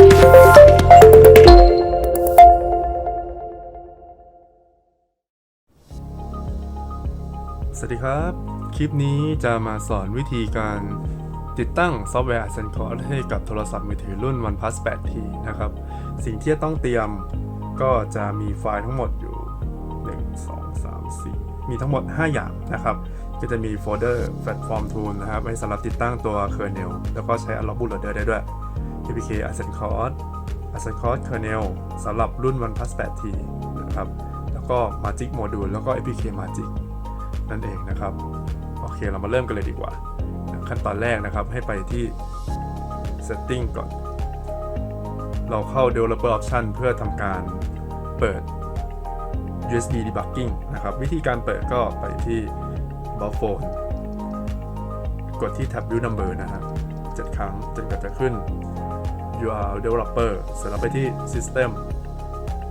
สวัสดีครับ คลิปนี้จะมาสอนวิธีการติดตั้งซอฟต์แวร์ a s c e n c o r ให้กับโทรศัพท์มือถือรุ่น OnePlus 8T นะครับ สิ่งที่จะต้องเตรียมก็จะมีไฟล์ทั้งหมดอยู่ 1 2 3 4 มีทั้งหมด 5 อย่างนะครับ ก็จะมีโฟลเดอร์ Platform Tool นะครับไว้สำหรับติดตั้งตัว kernel แล้วก็ใช้ Unlock Bootloader ได้ด้วย APK a s c e n c o r a s c e n c o r kernel สำหรับรุ่น OnePlus 8T นะครับ แล้วก็ Magic Module แล้วก็ APK Magic นั่นเองนะครับ โอเคเรามาเริ่มกันเลยดีกว่า ขั้นตอนแรกนะครับให้ไปที่ setting ก่อน เราเข้า developer option เพื่อทำการเปิด USB debugging นะครับ วิธีการเปิดก็ไปที่ b u f phone กดที่ tab view number นะครับ7ครั้งจนกว่าจะขึ้น you are developer เสร็จแล้วไปที่ system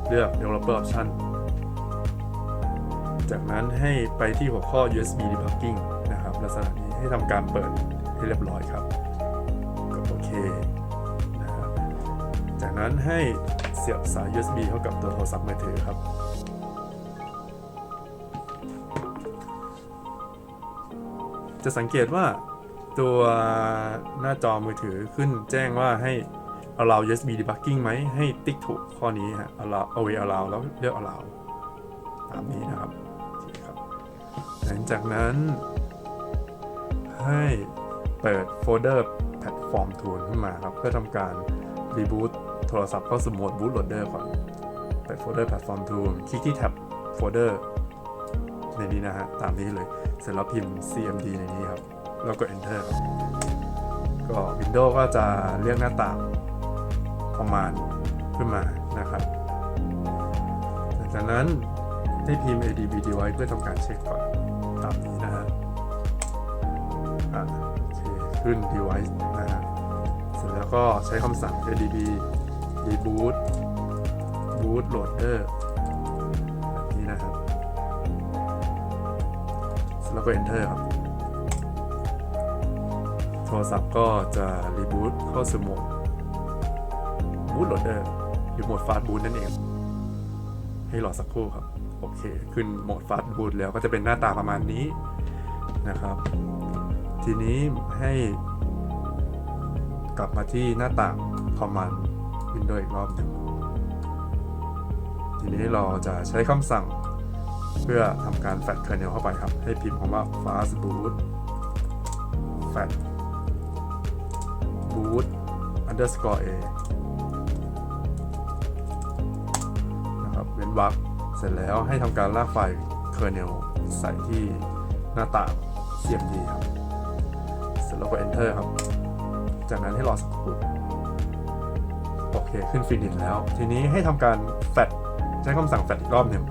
เลือก developer option จากนั้นให้ไปที่หัวข้อ USB debugging นะครับลักษณะนี้ให้ทำการเปิดให้เรียบร้อยครับกดโอเคนะครับจากนั้นให้เสียบสาย USB เข้ากับตัวโทรศัพท์มือถือครับจะสังเกตว่าตัวหน้าจอมือถือขึ้นแจ้งว่าให้ allow USB debugging ไหมให้ติ๊กถูกข้อนี้ฮะ allow away allow แล้วเลือก allow ตามนี้นะครับครับ หลังจากนั้น ให้เปิดโฟลเดอร์ Platform Tool ขึ้นมาครับ เพื่อทำการรีบูตโทรศัพท์เข้าสู่โหมด bootloader ก่อน เปิดโฟลเดอร์ Platform Tool คลิกที่แท็บโฟลเดอร์ในนี้นะฮะ ตามนี้เลย เสร็จแล้วพิมพ์ cmd ในนี้ครับ แล้วก็ enter ครับก็ Windows ก็จะเรียกหน้าต่าง command ขึ้นมานะครับจากนั้นให้พิมพ์ adb device เพื่อทำการเช็คก่อนตามนี้นะฮะโอเคขึ้น device นะฮะเสร็จแล้วก็ใช้คำสั่ง adb reboot boot loader แบบนี้นะครับเสร็จแล้วก็ enter ครับ โทรศัพท์ก็จะ reboot เข้าสู่โหมด boot loader หรือโหมด fast boot นั่นเอง ให้รอสักครู่ครับ โอเค ขึ้นโหมด fast boot แล้วก็จะเป็นหน้าตาประมาณนี้นะครับ ทีนี้ให้ กลับมาที่หน้าต่าง command window อีกรอบหนึ่งทีนี้เราจะใช้คำสั่งเพื่อทำการ flash kernel เข้าไปครับ ให้พิมพ์คำว่า fast boot flash boot underscore a นะครับเว้นวรรคเสร็จแล้วให้ทำการลากไฟล์ kernel ใส่ที่หน้าต่าง cmd ครับ เสร็จแล้วก็ enter ครับ จากนั้นให้รอสักครู่โอเค ขึ้น finish แล้ว ทีนี้ให้ทำการ flash ใช้คำสั่ง flash อีกรอบหนึ่ง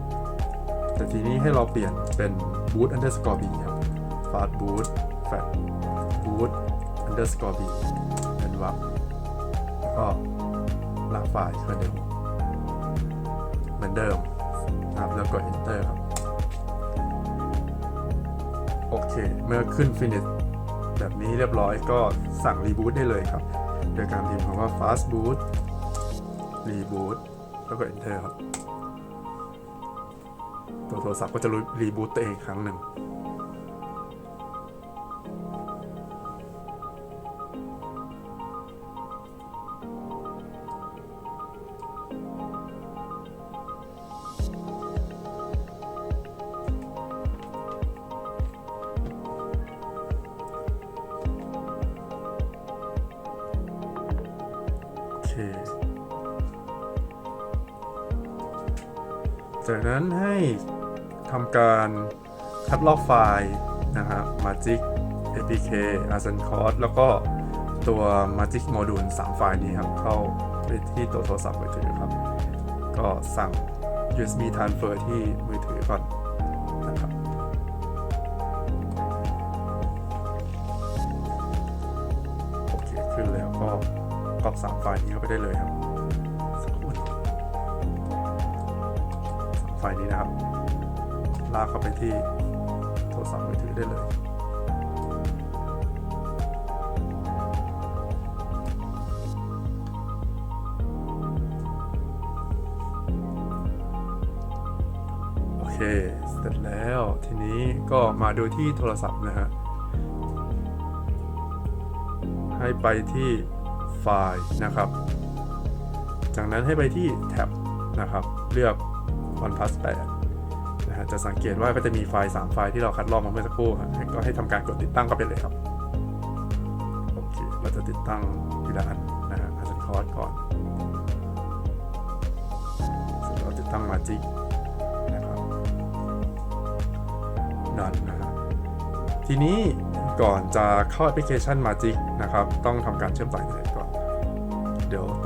แต่ทีนี้ให้เราเปลี่ยนเป็น boot underscore b ครับ fast boot flash boot underscore b เป็นวรรคแล้วก็ลากไฟล์ kernel เหมือนเดิมครับแล้วกด enter ครับ โอเค เมื่อขึ้น finish แบบนี้เรียบร้อยก็สั่ง reboot ได้เลยครับ โดยการพิมพ์คำว่า fast boot reboot แล้วก็ enter ครับ ตัวโทรศัพท์ก็จะรีบูตตัวเองครั้งหนึ่ง จากนั้นให้ทำการคัดลอกไฟล์นะครับ Magic APK a s c e n c o r แล้วก็ตัว Magic Module 3 ไฟล์นี้ครับ เข้าไปที่ตัวโทรศัพท์มือถือครับ ก็สั่ง USB transfer ที่มือถือก่อนนะครับโอเค ขึ้นแล้วก็ อบสามไฟล์นี้เข้าไปได้เลยครับสักครู่สไฟล์นี้นะครับ ลากเข้าไปที่โทรศัพท์มือถือได้เลยโอเคเสร็จแล้วทีนี้ก็มาดูที่โทรศัพท์นะฮะให้ไปที่ ไฟล์นะครับ จากนั้นให้ไปที่แท็บนะครับ เลือก OnePlus 8นะฮะจะสังเกตว่าก็จะมีไฟล์ 3 ไฟล์ที่เราคัดลอกมาเมื่อสักครู่ก็ให้ทำการกดติดตั้งก็ไปเลยครับ โอเค เราจะติดตั้งทีละอันนะฮะอาจารย์คอร์สก่อนเสร็จแล้วติดตั้งมาจิกนะครับดันนะฮะทีนี้ก่อนจะเข้าแอปพลิเคชัน Magic นะครับ ต้องทำการเชื่อมต่อเทอร์เน็ตก่อนเดี๋ย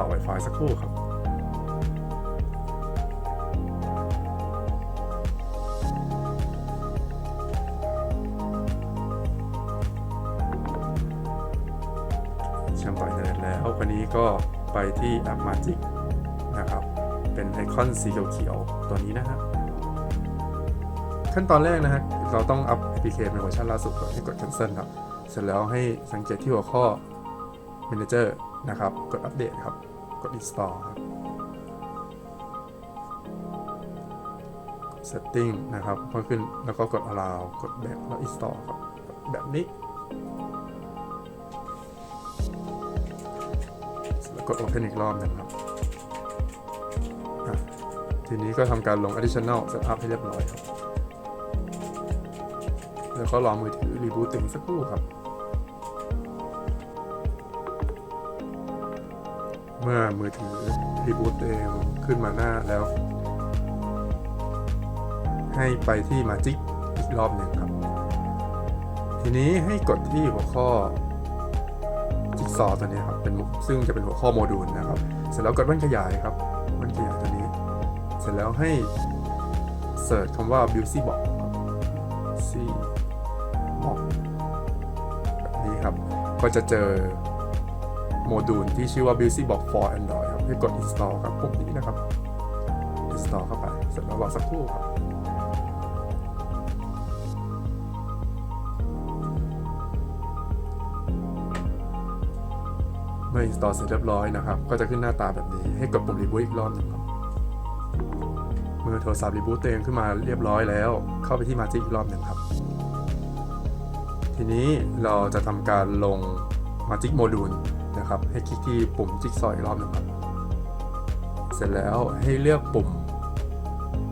ต่อ Wi-Fi สักครู่ครับเชื่อมต่ออินเทอร์เน็ตแล้ววันนี้ก็ไปที่แอป Magic นะครับ เป็นไอคอนสีเขียวๆตัวนี้นะฮะขั้นตอนแรกนะฮะเราต้องอัพ APK เป็นเวอร์ชันล่าสุดก่อนให้กด cancel ครับ เสร็จแล้วให้สังเกตที่หัวข้อ manager นะครับ กดอัปเดตครับ กด install ครับ setting นะครับเพิ่มขึ้นแล้วก็กด allow กดแบบแล้ว install ครับ แบบนี้ แล้วกด open อีกรอบหนึงครับ ทีนี้ก็ทำการลง additional setup ให้เรียบร้อยครับ แล้วก็รอมือถือรีบูตถึงสักครู่ครับ เมื่อมือถือรีบูตเองขึ้นมาหน้าแล้ว ให้ไปที่มาจิกอีกรอบหนึ่งครับ ทีนี้ให้กดที่หัวข้อจิ๊กซอว์ตัวนี้ครับเป็นซึ่งจะเป็นหัวข้อโมดูลนะครับ เสร็จแล้วกดแว่นขยายครับแว่นขยายตัวนี้ เสร็จแล้วให้เสิร์ชคำว่า beauty box ครับ beauty box แบบนี้ครับ ก็จะเจอ โมดูลที่ชื่อว่า beauty box for android ครับให้กด install ครับปุ่มนี้นะครับ install เข้าไป เสร็จแล้วรอสักครู่ครับเมื่อ install เสร็จเรียบร้อยนะครับ ก็จะขึ้นหน้าตาแบบนี้ ให้กดปุ่ม reboot อีกรอบหนึ่งครับ เมื่อโทรศัพท์ reboot ตัวเองขึ้นมาเรียบร้อยแล้ว เข้าไปที่ Magic อีกรอบหนึ่งครับ ทีนี้เราจะทำการลง Magic Module นะครับ ให้คลิกที่ปุ่มจิ๊กซอว์อีกรอบหนึ่งครับ เสร็จแล้วให้เลือกปุ่ม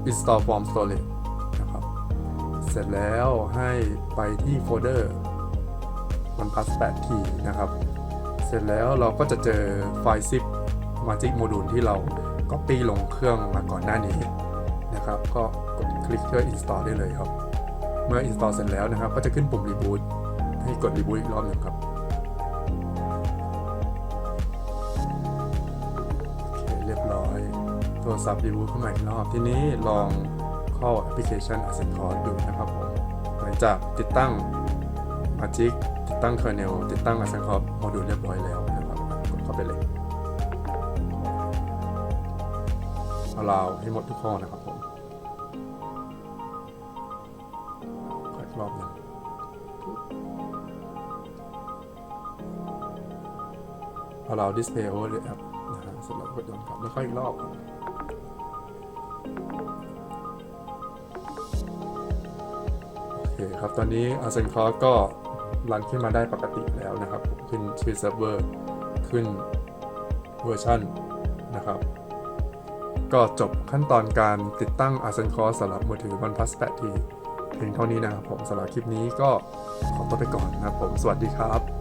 install from storage นะครับ เสร็จแล้วให้ไปที่โฟลเดอร์ OnePlus 8 t นะครับ เสร็จแล้วเราก็จะเจอไฟล์ zip Magic Module ที่เรา Copy ลงเครื่องมาก่อนหน้านี้นะครับ ก็กดคลิกเพื่อ install ได้เลยครับ เมื่อ install เสร็จแล้วนะครับ ก็จะขึ้นปุ่ม reboot ให้กด reboot อีกรอบหนึ่งครับ เรียบร้อย โทรศัพท์ reboot เข้ามาอีกรอบ ทีนี้ลองเข้าแอปพลิเคชัน Asset Core ดูนะครับผม หลังจากติดตั้ง Magic ติดตั้ง kernel ติดตั้ง Asset Core โมดูลเรียบร้อยแล้วนะครับกดเข้าไปเลย allow ให้หมดทุกข้อนะครับผมขออีกรอบหนึ่ง allow display over the app เสร็จแล้วก็ย้อนกลับแล้วค่อยอีกรอบโอเคครับตอนนี้ a s c e n c o r ก็รันขึ้นมาได้ปกติแล้วนะครับ ขึ้นชื่อเซิร์ฟเวอร์ขึ้นเวอร์ชันนะครับ ก็จบขั้นตอนการติดตั้ง a s c e n c o r สำหรับมือถือ OnePlus 8T เพียงเท่านี้นะครับผมสำหรับคลิปนี้ก็ขอตัวไปก่อนนะครับผม สวัสดีครับ